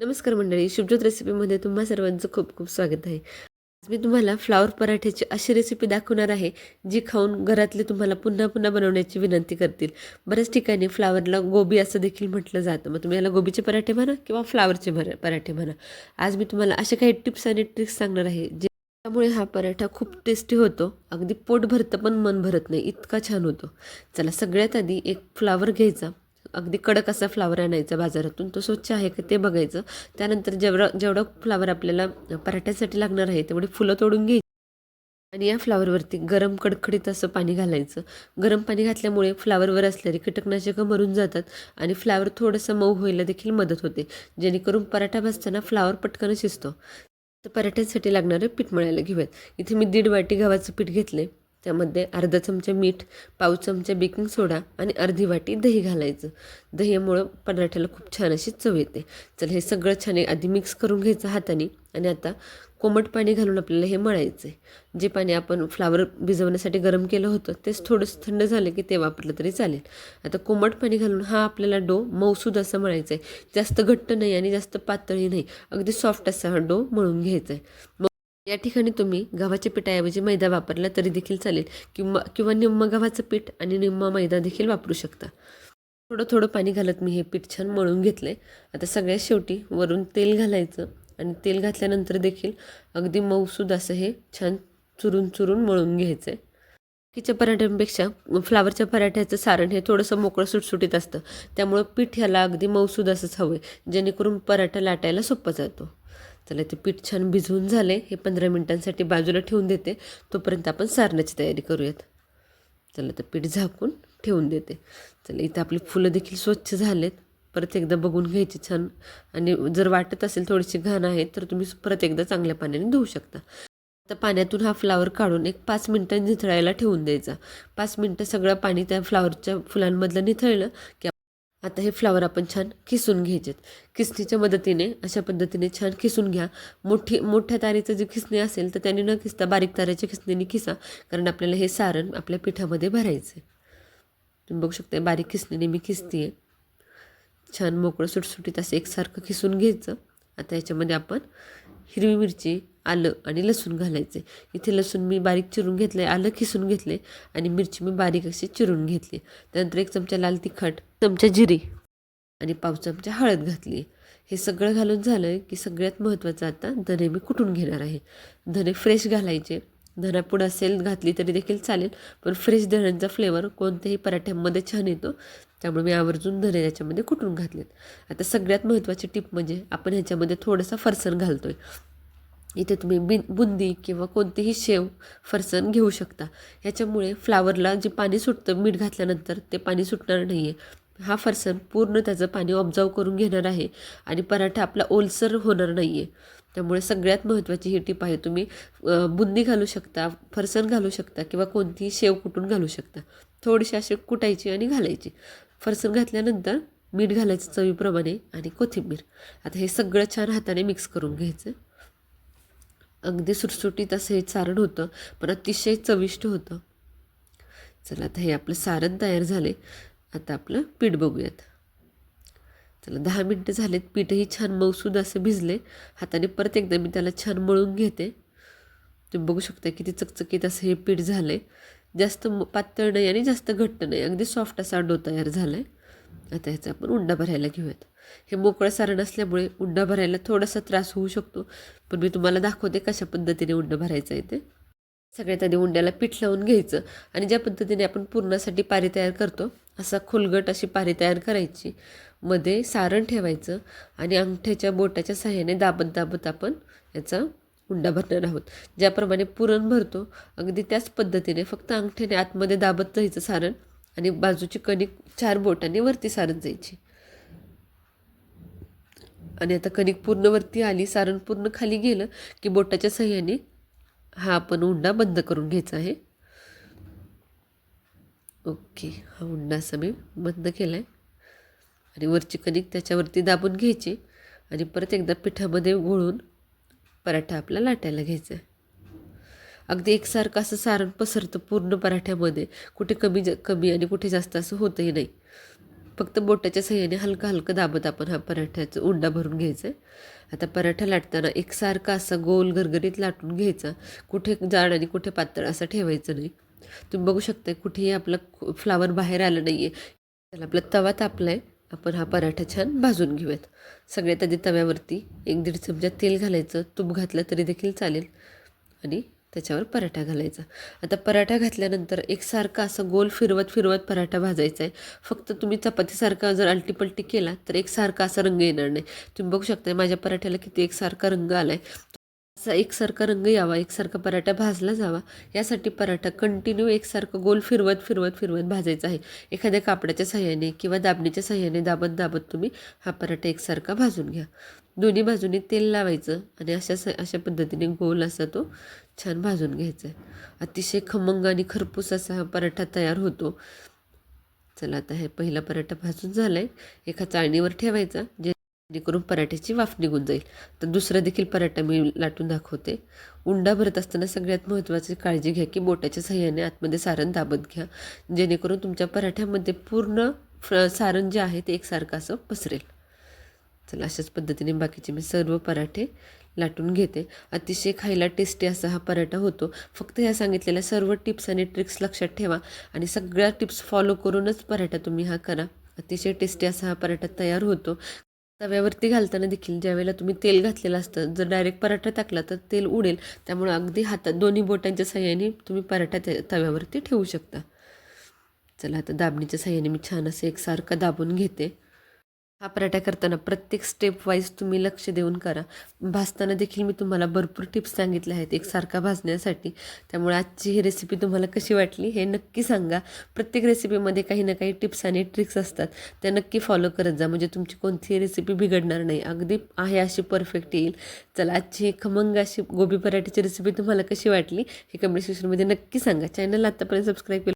नमस्कार मंडळी शुभज्योत रेसिपीमध्ये तुम्हा सर्वांचं खूप खूप स्वागत आहे. आज मी तुम्हाला फ्लावर पराठ्याची अशी रेसिपी दाखवणार आहे जी खाऊन घरातले तुम्हाला पुन्हा पुन्हा बनवण्याची विनंती करतील. बऱ्याच ठिकाणी फ्लावरला गोबी असं देखील म्हटलं जातं. मग तुम्ही याला गोबीचे पराठे म्हणा किंवा फ्लावरचे भर पराठे म्हणा. आज मी तुम्हाला असे काही टिप्स आणि ट्रिक्स सांगणार आहे जे त्यामुळे हा पराठा खूप टेस्टी होतो. अगदी पोट भरतं पण मन भरत नाही इतका छान होतो. चला सगळ्यात आधी एक फ्लावर घ्यायचा. अगदी कडक असा फ्लावर आणायचा बाजारातून. तो स्वच्छ आहे का ते बघायचं. त्यानंतर जेवढं जेवढं फ्लावर आपल्याला पराठ्यासाठी लागणार आहे तेवढे फुलं तोडून घ्यायची. आणि या फ्लावरवरती गरम कडकडीत असं पाणी घालायचं. गरम पाणी घातल्यामुळे फ्लावरवर असलेली कीटकनाशकं मरून जातात आणि फ्लावर थोडंसं मऊ व्हायला देखील मदत होते. जेणेकरून पराठा भाजताना फ्लावर पटकन शिजतो. तर पराठ्यासाठी लागणारे पीठ मळायला घेऊयात. इथे मी दीड वाटी गव्हाचं पीठ घेतले त्यामध्ये अर्धा चमचा मीठ पाव चमचा बेकिंग सोडा आणि अर्धी वाटी दही घालायचं. दह्यामुळं पराठ्याला खूप छान अशी चव येते. चल हे सगळं छान आधी मिक्स करून घ्यायचं हाताने आणि आता कोमट पाणी घालून आपल्याला हे मळायचं आहे जे पाणी आपण फ्लावर भिजवण्यासाठी गरम केलं होतं तेच थोडंसं थंड झालं की ते वापरलं तरी चालेल. आता कोमट पाणी घालून हा आपल्याला डो मौसूद असा मळायचा आहे जास्त घट्ट नाही आणि जास्त पातळी नाही. अगदी सॉफ्ट असा हा डो मळून घ्यायचा आहे या ठिकाणी तुम्ही गव्हाच्या पिठाऐवजी मैदा वापरला तरी देखील चालेल किंवा किंवा निम्म गव्हाचं पीठ आणि निम्म मैदा देखील वापरू शकता. थोडं थोडं पाणी घालत मी हे पीठ छान मळून घेतलं आहे आता सगळ्यात शेवटी वरून तेल घालायचं आणि तेल घातल्यानंतर देखील अगदी मऊसूद असं हे छान चुरून चुरून मळून घ्यायचं आहे बाकीच्या पराठ्यांपेक्षा फ्लावरच्या पराठ्याचं सारण हे थोडंसं मोकळं सुटसुटीत असतं. त्यामुळं पीठ ह्याला अगदी मऊसूद असंच हवं आहे जेणेकरून पराठा लाटायला सोपा जातो. चला ते पीठ छान भिजवून झाले हे पंधरा मिनटांसाठी बाजूला ठेवून देते. तोपर्यंत आपण सारण्याची तयारी करूयात. चला तर पीठ झाकून ठेवून देते. चला इथं आपली फुलं देखील स्वच्छ झालेत. परत एकदा बघून घ्यायची छान. आणि जर वाटत असेल थोडीशी घाण आहे तर तुम्ही परत एकदा चांगल्या पाण्याने धुवू शकता. आता पाण्यातून हा फ्लावर काढून एक पाच मिनटं निथळायला ठेवून द्यायचा. पाच मिनटं सगळं पाणी त्या फ्लावरच्या फुलांमधलं निथळलं की आता हे फ्लावर आपण छान किसून घ्यायचेत. किसणीच्या मदतीने अशा पद्धतीने छान किसून घ्या. मोठी मोठ्या तारेचं जे खिसणी असेल तर त्याने न किसता बारीक ताऱ्याच्या खिसणीने किसा कारण आपल्याला हे सारण आपल्या पिठामध्ये भरायचं आहे तुम्ही बघू शकता बारीक खिसणीने मी किसते आहे छान मोकळं सुटसुटीत असं एकसारखं खिसून घ्यायचं. आता याच्यामध्ये आपण हिरवी मिरची आलं आणि लसूण घालायचे. इथे लसूण मी बारीक चिरून घेतलं आहे आलं खिसून घेतले आणि मिरची मी बारीक अशी चिरून घेतली. त्यानंतर एक चमचा लाल तिखट चमचा जिरी आणि पाव चमचा हळद घातली. हे सगळं घालून झालं की सगळ्यात महत्त्वाचं आता धने मी कुटून घेणार आहे? धने फ्रेश घालायचे. धनापूड असेल घातली तरी देखील चालेल पण फ्रेश धण्यांचा फ्लेवर कोणत्याही पराठ्यांमध्ये छान येतो. त्यामुळे मी आवर्जून धने याच्यामध्ये कुटून घातलेत. आता सगळ्यात महत्त्वाची टीप म्हणजे आपण ह्याच्यामध्ये थोडंसं फरसण घालतो आहे इथे तुम्ही बिन बुंदी किंवा कोणतीही शेव फरसाण घेऊ शकता. ह्याच्यामुळे फ्लावरला जे पाणी सुटतं मीठ घातल्यानंतर ते पाणी सुटणार नाही आहे हा फरसन पूर्ण त्याचं पाणी ऑब्झर्व करून घेणार आहे आणि पराठा आपला ओलसर होणार नाही आहे त्यामुळे सगळ्यात महत्त्वाची ही टीप आहे तुम्ही बुंदी घालू शकता फरसन घालू शकता किंवा कोणतीही शेव कुटून घालू शकता. थोडीशी अशी कुटायची आणि घालायची. फरसण घातल्यानंतर मीठ घालायचं चवीप्रमाणे आणि कोथिंबीर. आता हे सगळं छान हाताने मिक्स करून घ्यायचं. अगदी सुटसुटीत असं हे सारण होतं पण अतिशय चविष्ट होतं. चला आता हे आपलं सारण तयार झाले. आता आपलं पीठ बघूयात. चला दहा मिनटं झालेत. पीठही छान मऊसूद असं भिजले. हाताने परत एकदा मी त्याला छान मळून घेते. तुम्ही बघू शकता किती चकचकीत असं हे पीठ झालं आहे जास्त पातळ नाही आणि जास्त घट्ट नाही. अगदी सॉफ्ट असा डो तयार झाला आहे आता ह्याचा आपण उंडा भरायला घेऊयात. हे मोकळं सारण असल्यामुळे उंडा भरायला थोडासा त्रास होऊ शकतो. पण मी तुम्हाला दाखवते कशा पद्धतीने उंडा भरायचं आहे ते. सगळ्यात आधी उंड्याला पीठ लावून घ्यायचं आणि ज्या पद्धतीने आपण पूर्णासाठी पारी तयार करतो असा खोलगट अशी पारी तयार करायची. मध्ये सारण ठेवायचं आणि अंगठ्याच्या बोटाच्या सहाय्याने दाबत दाबत आपण याचा हुंडा भरणार आहोत. ज्याप्रमाणे पुरण भरतो अगदी त्याच पद्धतीने फक्त अंगठ्याने आतमध्ये दाबत जायचं सारण आणि बाजूची कणिक चार बोटाने वरती सारत जायची. आणि आता कणिक पूर्ण वरती आली सारण पूर्ण खाली गेलं की बोटाच्या सहाय्याने हा आपण उंडा बंद करून घ्यायचा आहे. ओके हा उंडा असा मी बंद केला आहे आणि वरची कणिक त्याच्यावरती दाबून घ्यायची आणि परत एकदा पिठामध्ये घोळून पराठा आपला लाटायला घ्यायचा. आहे अगदी एकसारखं असं सारण पसरतं पूर्ण पराठ्यामध्ये. कुठे कमी ज कमी आणि कुठे जास्त असं होतही नाही. फक्त बोटाच्या सहाय्याने हलका हलकं दाबत आपण हा पराठ्याचा उंडा भरून घ्यायचा. आहे आता पराठा लाटताना एकसारखा असा गोल घरगरीत लाटून घ्यायचा. कुठे जाड आणि कुठे पातळ असं ठेवायचं नाही. तुम्ही बघू शकता कुठेही आपलं फ्लावर बाहेर आलं नाही आहे त्याला आपला तवा तापला आहे आपण हा पराठा छान भाजून घेऊयात. सगळ्यात आधी तव्यावरती एक दीड चमचा तेल घालायचं. तूप घातलं तरी देखील चालेल. आणि त्याच्यावर पराठा घालायचा. आता पराठा घातल्यानंतर एकसारखा असं गोल फिरवत फिरवत पराठा भाजायचा आहे फक्त तुम्ही चपातीसारखा जर अल्टीपल्टी केला तर एकसारखा असा रंग येणार नाही. तुम्ही बघू शकता माझ्या पराठ्याला किती एकसारखा रंग आला आहे असा एकसारखा रंग यावा एकसारखा पराठा भाजला जावा. यासाठी पराठा कंटिन्यू एकसारखं गोल फिरवत फिरवत फिरवत भाजायचा आहे. एखाद्या कापडाच्या सहाय्याने किंवा दाबणीच्या सहाय्याने दाबत दाबत तुम्ही हा पराठा एकसारखा भाजून घ्या. दोन्ही बाजूने तेल लावायचं आणि अशा स अशा पद्धतीने गोल असा तो छान भाजून घ्यायचा आहे. अतिशय खमंग आणि खरपूस असा हा पराठा तयार होतो. चला आता हे पहिला पराठा भाजून झाला आहे एका चाळणीवर ठेवायचा. जे जेणेकरून पराठ्याची वाफ निघून जाईल. तर दुसरा देखील पराठा मी लाटून दाखवते. उंडा भरत असताना सगळ्यात महत्त्वाची काळजी घ्या की बोटाच्या सहाय्याने आतमध्ये सारण दाबत घ्या. जेणेकरून तुमच्या पराठ्यामध्ये पूर्ण फ्र सारण जे आहे ते एकसारखं असं पसरेल. चला अशाच पद्धतीने बाकीचे मी सर्व पराठे लाटून घेते. अतिशय खायला टेस्टी असा हा पराठा होतो. फक्त ह्या सांगितलेल्या सर्व टिप्स आणि ट्रिक्स लक्षात ठेवा आणि सगळ्या टिप्स फॉलो करूनच पराठा तुम्ही हा करा. अतिशय टेस्टी असा हा पराठा तयार होतो. तव्यावरती घालताना देखील ज्यावेळेला तुम्ही तेल घातलेलं असतं जर डायरेक्ट पराठा टाकला तर तेल उडेल. त्यामुळे अगदी हातात दोन्ही बोटांच्या सहाय्याने तुम्ही पराठा त्या तव्यावरती ठेवू शकता. चला आता दाबणीच्या सहाय्याने मी छान असं एकसारखं दाबून घेते. हा पराठा करताना प्रत्येक स्टेप वाईज तुम्ही लक्ष देऊन करा. भाजताना देखील मी तुम्हाला भरपूर टिप्स सांगितल्या आहेत. एकसारखा भाजण्यासाठी. त्यामुळे आजची ही रेसिपी तुम्हाला कशी वाटली हे नक्की सांगा. प्रत्येक रेसिपीमध्ये काही ना काही टिप्स आणि ट्रिक्स असतात. त्या नक्की फॉलो करत जा. म्हणजे तुमची कोणतीही रेसिपी बिघडणार नाही. अगदी आहे अशी परफेक्ट येईल. चला आजची ही खमंग अशी गोबी पराठ्याची रेसिपी तुम्हाला कशी वाटली हे कमेंट सेक्शनमध्ये नक्की सांगा. चॅनल आत्तापर्यंत सबस्क्राईब